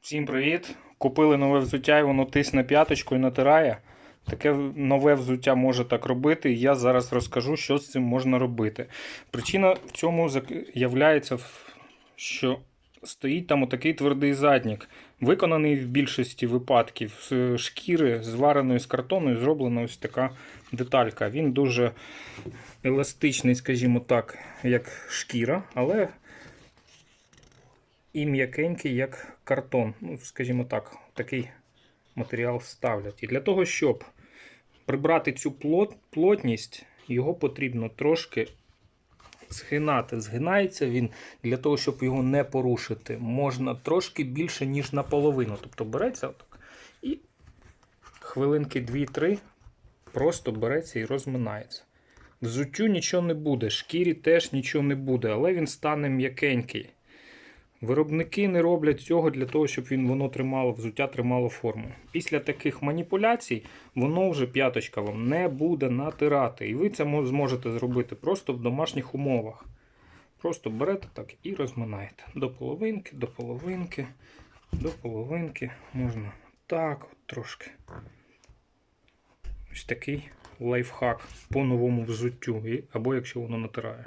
Всім привіт! Купили нове взуття і воно тисне п'яточку і натирає. Таке нове взуття може так робити, і я зараз розкажу, що з цим можна робити. Причина в цьому являється, що стоїть там отакий твердий заднік, виконаний в більшості випадків з шкіри, звареної з картону, і зроблена ось така деталька. Він дуже еластичний, скажімо так, як шкіра, але і м'якенький, як картон. Ну, скажімо так, такий матеріал ставлять. І для того, щоб прибрати цю плот, плотність, його потрібно трошки згинати. Згинається він для того, щоб його не порушити, можна трошки більше, ніж наполовину. Тобто береться отак і хвилинки 2-3 просто береться і розминається. Взуттю нічого не буде, шкірі теж нічого не буде, але він стане м'якенький. Виробники не роблять цього для того, щоб він воно тримало взуття, тримало форму. Після таких маніпуляцій воно вже п'яточка вам не буде натирати. І ви це зможете зробити просто в домашніх умовах. Просто берете так і розминаєте. До половинки, до половинки, до половинки. Можна так от трошки. Ось такий лайфхак по новому взуттю, або якщо воно натирає.